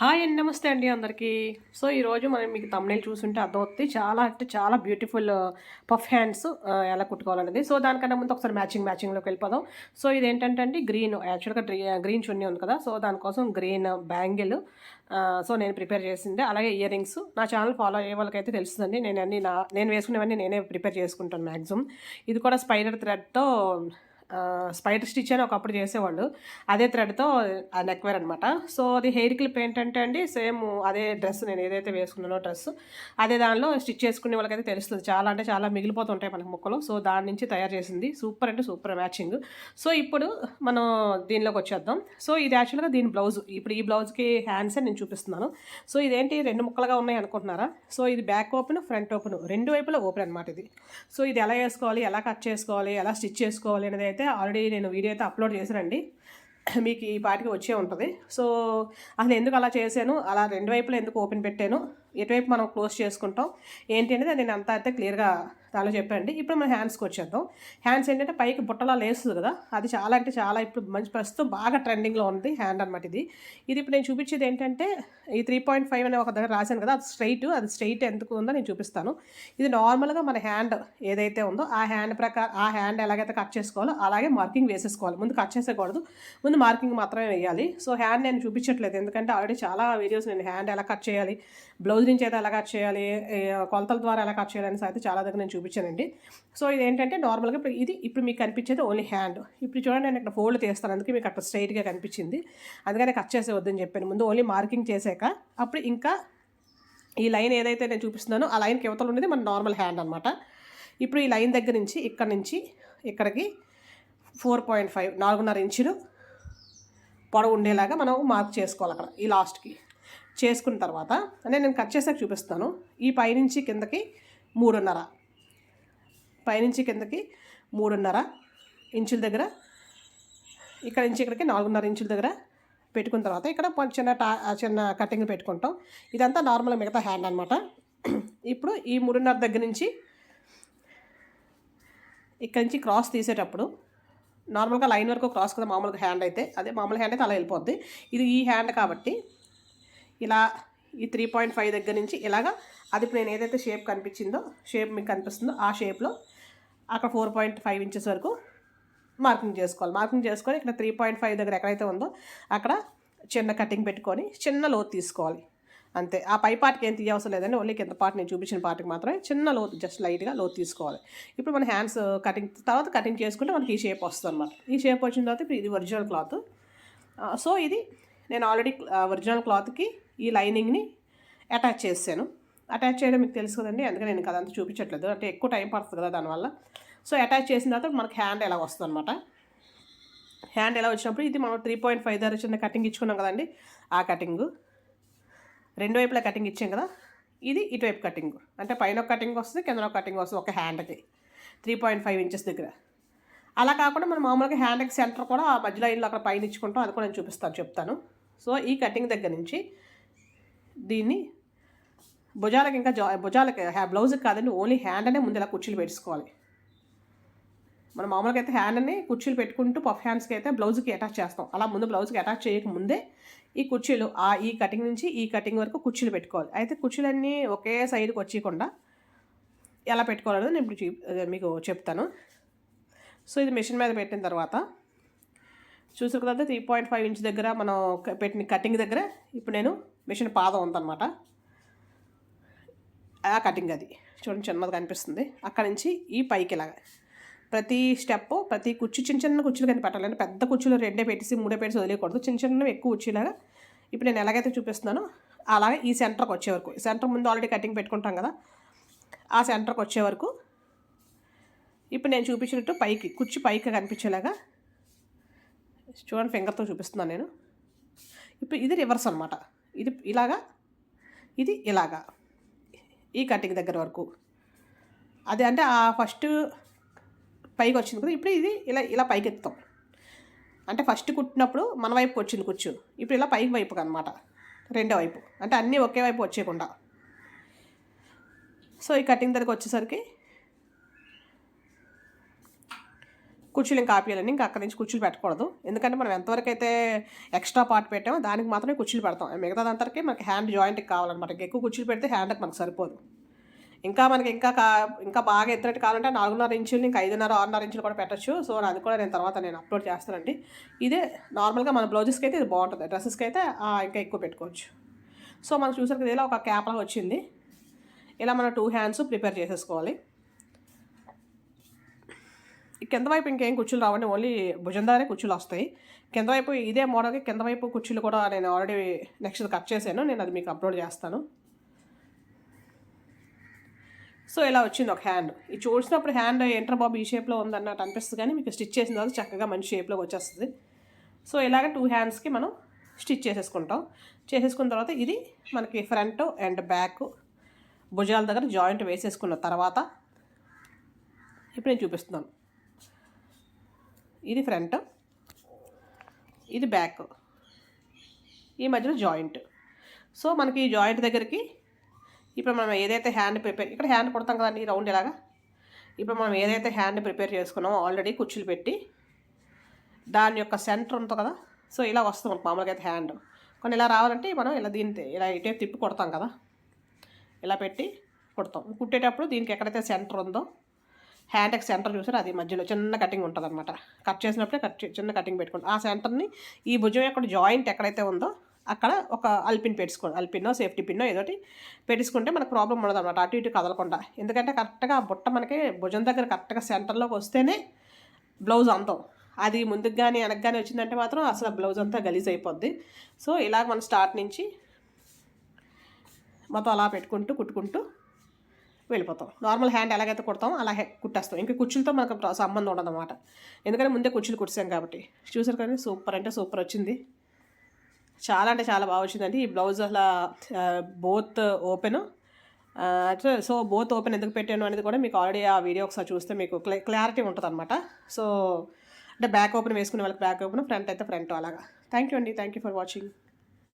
Hi అండి నమస్తే అండి అందరికీ. సో ఈరోజు మనం మీకు తమ్నేల్ చూసుంటే అర్థమవుతుంది చాలా అంటే చాలా బ్యూటిఫుల్ పఫ్ హ్యాండ్స్ ఎలా కుట్టుకోవాలనేది. సో దానికన్నా ముందు ఒకసారి మ్యాచింగ్ మ్యాచింగ్లోకి వెళ్ళిపోదాం. సో ఇది ఏంటంటే అండి గ్రీన్ యాక్చువల్గా గ్రీన్ చున్నీ ఉంది కదా. సో దానికోసం green bangle uh, uh, so నేను ప్రిపేర్ చేసింది. అలాగే ఇయర్ రింగ్స్ నా ఛానల్ ఫాలో అయ్యే వాళ్ళకైతే తెలుస్తుందండి. నేను అన్ని నా నేను వేసుకునేవన్నీ నేనే ప్రిపేర్ చేసుకుంటాను మ్యాక్సిమం ఇది కూడా స్పైడర్ థ్రెడ్తో స్పైడర్ స్టిచ్ అని ఒకప్పుడు చేసేవాళ్ళు. అదే థ్రెడ్తో ఆ నెక్ వేర్ అనమాట సో అది హెయిర్ క్లిప్ ఏంటంటే అండి సేమ్ అదే డ్రెస్ నేను ఏదైతే వేసుకున్నానో డ్రెస్ అదే దానిలో స్టిచ్ చేసుకునే వాళ్ళకైతే తెలుస్తుంది. చాలా అంటే చాలా మిగిలిపోతుంటాయి మనకి ముక్కలు. సో దాని నుంచి తయారు చేసింది. సూపర్ అంటే సూపర్ మ్యాచింగ్. సో ఇప్పుడు మనం దీనిలోకి వచ్చేద్దాం. సో ఇది యాక్చువల్గా దీని బ్లౌజ్. ఇప్పుడు ఈ బ్లౌజ్కి హ్యాండ్స్ నేను చూపిస్తున్నాను. సో ఇదేంటి? రెండు ముక్కలుగా ఉన్నాయి అనుకుంటున్నారా? సో ఇది బ్యాక్ ఓపెన్ ఫ్రంట్ ఓపెన్. రెండు వైపులా ఓపెన్ అనమాట ఇది. సో ఇది ఎలా వేసుకోవాలి? ఎలా కట్ చేసుకోవాలి? ఎలా స్టిచ్ చేసుకోవాలి? అనేది అయితే ఆల్రెడీ నేను వీడియో అయితే అప్లోడ్ చేశానండి. మీకు ఈ పాటికి వచ్చే ఉంటుంది. సో అసలు ఎందుకు అలా చేశాను? అలా రెండు వైపులా ఎందుకు ఓపెన్ పెట్టాను? ఎటువైపు మనం క్లోజ్ చేసుకుంటాం? ఏంటి అనేది నేను అంతా అయితే క్లియర్గా దానిలో చెప్పండి ఇప్పుడు మనం హ్యాండ్స్కి వచ్చేద్దాం. హ్యాండ్స్ ఏంటంటే పైకి బుట్టలా లేస్తుంది కదా. అది చాలా అంటే చాలా ఇప్పుడు మంచి ప్రస్తుతం బాగా ట్రెండింగ్లో ఉంది హ్యాండ్ అనమాట ఇది. ఇది ఇప్పుడు నేను చూపించేది ఏంటంటే ఈ త్రీ పాయింట్ ఫైవ్ అనే ఒక దగ్గర రాశాను కదా అది స్ట్రైట్ అది స్ట్రైట్ ఎందుకు ఉందో నేను చూపిస్తాను. ఇది నార్మల్గా మన హ్యాండ్ ఏదైతే ఉందో ఆ హ్యాండ్ ప్రకారం ఆ హ్యాండ్ ఎలాగైతే కట్ చేసుకోవాలో అలాగే మార్కింగ్ వేసేసుకోవాలి. ముందు కట్ చేసేకూడదు ముందు మార్కింగ్ మాత్రమే వేయాలి. సో హ్యాండ్ నేను చూపించట్లేదు. ఎందుకంటే ఆల్రెడీ చాలా వీడియోస్ నేను హ్యాండ్ ఎలా కట్ చేయాలి బ్లౌజ్ నుంచి అయితే ఎలా కట్ చేయాలి కొలతల ద్వారా ఎలా కట్ చేయాలి అనేసి అయితే చాలా దగ్గర నేను చూపించానండి. సో ఇది ఏంటంటే నార్మల్గా ఇప్పుడు ఇది ఇప్పుడు మీకు కనిపించేది ఓన్లీ హ్యాండ్ ఇప్పుడు చూడండి నేను ఇక్కడ ఫోల్డ్ తీస్తాను అందుకే మీకు అక్కడ స్ట్రైట్గా కనిపించింది. అందుకని కట్ చేసే వద్దని చెప్పాను. ముందు ఓన్లీ మార్కింగ్ చేసాక అప్పుడు ఇంకా ఈ లైన్ ఏదైతే నేను చూపిస్తున్నానో ఆ లైన్కి యువతలు ఉండేది మన నార్మల్ హ్యాండ్ అనమాట ఇప్పుడు ఈ లైన్ దగ్గర నుంచి ఇక్కడ నుంచి ఇక్కడికి ఫోర్ పాయింట్ ఫైవ్ నాలుగున్నర ఇంచులు పొడవు ఉండేలాగా మనం మార్క్ చేసుకోవాలి అక్కడ ఈ లాస్ట్కి చేసుకున్న తర్వాత అంటే నేను కట్ చేసాక చూపిస్తాను. ఈ పైనుంచి కిందకి మూడున్నర. పైనుంచి కిందకి మూడున్నర ఇంచుల దగ్గర. ఇక్కడ నుంచి ఇక్కడికి నాలుగున్నర ఇంచుల దగ్గర పెట్టుకున్న తర్వాత ఇక్కడ చిన్న టా చిన్న కటింగ్ పెట్టుకుంటాం. ఇదంతా నార్మల్ మిగతా హ్యాండ్ అనమాట ఇప్పుడు ఈ మూడున్నర దగ్గర నుంచి ఇక్కడ నుంచి క్రాస్ తీసేటప్పుడు నార్మల్గా లైన్ వరకు క్రాస్ కదా మామూలుగా హ్యాండ్ అయితే అదే మామూలు హ్యాండ్ అయితే అలా వెళ్ళిపోద్ది. ఇది ఈ హ్యాండ్ కాబట్టి ఇలా ఈ త్రీ పాయింట్ ఫైవ్ దగ్గర నుంచి ఇలాగా అది ఇప్పుడు నేను ఏదైతే షేప్ కనిపించిందో షేప్ మీకు కనిపిస్తుందో ఆ షేప్లో అక్కడ ఫోర్ పాయింట్ ఫైవ్ ఇంచెస్ వరకు మార్కింగ్ చేసుకోవాలి. మార్కింగ్ చేసుకొని ఇక్కడ త్రీ పాయింట్ ఫైవ్ దగ్గర ఎక్కడైతే ఉందో అక్కడ చిన్న కటింగ్ పెట్టుకొని చిన్న లోతు తీసుకోవాలి. అంతే. ఆ పై పార్ట్కి ఏం తీయవసరం లేదండి. ఓన్లీ కింద పార్ట్ నేను చూపించిన పార్ట్కి మాత్రమే చిన్న లోతు జస్ట్ లైట్గా లోతు తీసుకోవాలి. ఇప్పుడు మన హ్యాండ్స్ కటింగ్ uh, తర్వాత కటింగ్ చేసుకుంటే మనకి ఈ షేప్ వస్తుంది అనమాట ఈ షేప్ వచ్చిన తర్వాత ఇప్పుడు ఇది ఒరిజినల్ క్లాత్ సో ఇది నేను ఆల్రెడీ ఒరిజినల్ క్లాత్కి ఈ లైనింగ్ని అటాచ్ చేశాను. అటాచ్ చేయడం మీకు తెలుసు కదండి అందుకని నేను అదంతా చూపించట్లేదు. అంటే ఎక్కువ టైం పడుతుంది కదా దానివల్ల. సో అటాచ్ చేసిన తర్వాత మనకి హ్యాండ్ ఎలా వస్తుంది అనమాట హ్యాండ్ ఎలా వచ్చినప్పుడు ఇది మనం త్రీ పాయింట్ ఫైవ్ ధర చిన్న కటింగ్ ఇచ్చుకున్నాం కదండి ఆ కటింగు. రెండు వైపులా కటింగ్ ఇచ్చాం కదా ఇది ఇటువైపు కటింగ్. అంటే పైన ఒక కటింగ్ వస్తుంది కింద ఒక కటింగ్ వస్తుంది ఒక హ్యాండ్కి. త్రీ పాయింట్ ఫైవ్ ఇంచెస్ దగ్గర. అలా కాకుండా మనం మామూలుగా హ్యాండ్కి సెంటర్ కూడా ఆ మధ్యలో ఇల్లు అక్కడ పైన ఇచ్చుకుంటాం అది కూడా నేను చూపిస్తాను చెప్తాను. సో ఈ కటింగ్ దగ్గర నుంచి దీన్ని భుజాలకు ఇంకా జా భుజాలకు హ్యా- బ్లౌజ్కి కాదండి ఓన్లీ హ్యాండ్ అనే ముందు ఇలా కుర్చీలు పెట్టుకోవాలి. మనం మామూలుగా అయితే హ్యాండ్ అనే కుర్చీలు పెట్టుకుంటూ పఫ్ హ్యాండ్స్కి అయితే బ్లౌజ్కి అటాచ్ చేస్తాం. అలా ముందు బ్లౌజ్కి అటాచ్ చేయక ముందే ఈ కుర్చీలు ఆ ఈ కటింగ్ నుంచి ఈ కటింగ్ వరకు కుర్చీలు పెట్టుకోవాలి. అయితే కుర్చీలన్నీ ఒకే సైడ్కి వచ్చేయకుండా ఎలా పెట్టుకోవాలనేది నేను ఇప్పుడు మీకు చెప్తాను. సో ఇది మిషన్ మీద పెట్టిన తర్వాత చూసిన తర్వాత త్రీ పాయింట్ ఫైవ్ ఇంచ్ దగ్గర మనం పెట్టిన కటింగ్ దగ్గర ఇప్పుడు నేను మిషన్ పాదం ఉందన్నమాట. ఆ కటింగ్ అది. చూడండి చిన్నది కనిపిస్తుంది. అక్కడ నుంచి ఈ పైకి ఇలాగ. ప్రతి స్టెప్ ప్రతి కుర్చీ చిన్న చిన్న కుర్చీలు కానీ పెట్టాలి పెద్ద కుర్చీలు రెండే పెట్టేసి మూడే పెట్టేసి వదిలేయకూడదు. చిన్న చిన్నవి ఎక్కువ కుర్చీలాగా. ఇప్పుడు నేను ఎలాగైతే చూపిస్తున్నానో అలాగే ఈ సెంటర్కి వచ్చే వరకు. సెంటర్ ముందు ఆల్రెడీ కటింగ్ పెట్టుకుంటాం కదా. ఆ సెంటర్కి వచ్చే వరకు ఇప్పుడు నేను చూపించినట్టు పైకి కుర్చీ పైకి కనిపించేలాగా. చూడండి ఫింగర్తో చూపిస్తున్నాను నేను. ఇప్పుడు ఇది రివర్స్ అనమాట ఇది ఇలాగా ఇది ఇలాగా ఈ కటింగ్ దగ్గర వరకు. అది అంటే ఆ ఫస్ట్ పైకి వచ్చింది కదా ఇప్పుడు ఇది ఇలా ఇలా పైకి ఎత్తుతాం అంటే ఫస్ట్ కుట్టినప్పుడు మన వైపు వచ్చింది కూర్చు ఇప్పుడు ఇలా పైకి వైపుకి అనమాట రెండో వైపు. అంటే అన్నీ ఒకే వైపు వచ్చేయకుండా. సో ఈ కటింగ్ దగ్గరకు వచ్చేసరికి కుర్చీలు ఇంకా ఆపేయాలండి ఇంకా అక్కడి నుంచి కుర్చీలు పెట్టకూడదు. ఎందుకంటే మనం ఎంతవరకు అయితే ఎక్స్ట్రా పార్ట్ పెట్టామో దానికి మాత్రమే కుర్చీలు పెడతాం. మిగతాదంతరికి మనకి హ్యాండ్ జాయింట్కి కావాలన్నమాట. ఇంకా ఎక్కువ కుర్చీలు పెడితే హ్యాండ్కి మనకు సరిపోదు. ఇంకా మనకి ఇంకా కా ఇంకా బాగా ఎత్తినట్టు కావాలంటే నాలుగున్నర ఇంచులు ఇంకా ఐదున్నర ఆరున్నర ఇంచులు కూడా పెట్టచ్చు. సో అది కూడా నేను తర్వాత నేను అప్లోడ్ చేస్తానండి. ఇదే నార్మల్గా మన బ్లౌజెస్కి అయితే ఇది బాగుంటుంది. డ్రెస్సెస్కి అయితే ఇంకా ఎక్కువ పెట్టుకోవచ్చు. సో మనం చూసారు కదా ఇలా ఒక క్యాప్లా వచ్చింది. ఇలా మనం టూ హ్యాండ్స్ ప్రిపేర్ చేసేసుకోవాలి. కింద వైపు ఇంకేం కుర్చీలు రావండి ఓన్లీ భుజం కుర్చీలు వస్తాయి. కింద వైపు ఇదే మోడల్కి కింద వైపు కుర్చీలు కూడా నేను ఆల్రెడీ నెక్స్ట్ కట్ చేశాను నేను అది మీకు అప్లోడ్ చేస్తాను. సో ఇలా వచ్చింది ఒక హ్యాండ్ ఇది చూసినప్పుడు హ్యాండ్ ఎంటర్ బాబు ఈ షేప్లో ఉందన్నట్టు అనిపిస్తుంది కానీ మీకు స్టిచ్ చేసిన తర్వాత చక్కగా మంచి షేప్లోకి వచ్చేస్తుంది. సో ఇలాగ టూ హ్యాండ్స్కి మనం స్టిచ్ చేసేసుకుంటాం. చేసేసుకున్న తర్వాత ఇది మనకి ఫ్రంట్ అండ్ బ్యాక్ భుజాల దగ్గర జాయింట్ వేసేసుకున్న తర్వాత ఇప్పుడు నేను చూపిస్తున్నాను. ఇది ఫ్రంట్ ఇది బ్యాక్. ఈ మధ్యలో జాయింట్. సో మనకి ఈ జాయింట్ దగ్గరికి ఇప్పుడు మనం ఏదైతే హ్యాండ్ ప్రిపేర్ ఇక్కడ హ్యాండ్ కొడతాం కదండి రౌండ్ ఇలాగా. ఇప్పుడు మనం ఏదైతే హ్యాండ్ ప్రిపేర్ చేసుకున్నామో ఆల్రెడీ కుర్చీలు పెట్టి దాని యొక్క సెంటర్ ఉంటుంది కదా సో ఇలా వస్తుంది మనకు మామూలుగా అయితే హ్యాండ్ కొన్ని ఇలా రావాలంటే మనం ఇలా దీనికి ఇలా ఇటే తిప్పి కొడతాం కదా ఇలా పెట్టి కుడతాం. కుట్టేటప్పుడు దీనికి ఎక్కడైతే సెంటర్ ఉందో హ్యాండ్కి సెంటర్ చూసారు? అది మధ్యలో చిన్న కటింగ్ ఉంటుంది అనమాట కట్ చేసినప్పుడే కట్ చిన్న కటింగ్ పెట్టుకోండి. ఆ సెంటర్ని ఈ భుజం యొక్క జాయింట్ ఎక్కడైతే ఉందో అక్కడ ఒక అల్పిన్ పెట్టుకోండి అల్పిన్నో సేఫ్టీ పిన్నో ఏదోటి పెట్టుకుంటే మనకు ప్రాబ్లం ఉండదు అనమాట అటు ఇటు కదలకుండా. ఎందుకంటే కరెక్ట్గా ఆ బుట్ట మనకి భుజం దగ్గర కరెక్ట్గా సెంటర్లోకి వస్తేనే బ్లౌజ్ అంతం అది ముందుకు కానీ వెనక్కి కానీ వచ్చిందంటే మాత్రం అసలు బ్లౌజ్ అంతా గలీజ్ అయిపోద్ది. సో ఇలాగ మనం స్టార్ట్ నుంచి మొత్తం అలా పెట్టుకుంటూ కుట్టుకుంటూ వెళ్ళిపోతాం. నార్మల్ హ్యాండ్ ఎలాగైతే కుడతాం అలా కుట్టేస్తాం. ఇంకా కుర్చీలతో మనకు సంబంధం ఉండదు అనమాట ఎందుకంటే ముందే కుర్చీలు కుట్టాం కాబట్టి. చూసారు కానీ సూపర్ అంటే సూపర్ వచ్చింది. చాలా అంటే చాలా బాగా వచ్చిందండి. ఈ బ్లౌజ్ అలా బోత్ ఓపెన్ అంటే సో బోత్ ఓపెన్ ఎందుకు పెట్టాను అనేది కూడా మీకు ఆల్రెడీ ఆ వీడియో ఒకసారి చూస్తే మీకు క్లా క్లారిటీ ఉంటుంది అనమాట సో అంటే బ్యాక్ ఓపెన్ వేసుకునే వాళ్ళకి బ్యాక్ ఓపెన్ ఫ్రంట్ అయితే ఫ్రంట్ అలాగా. థ్యాంక్ యూ అండి. Thank you for watching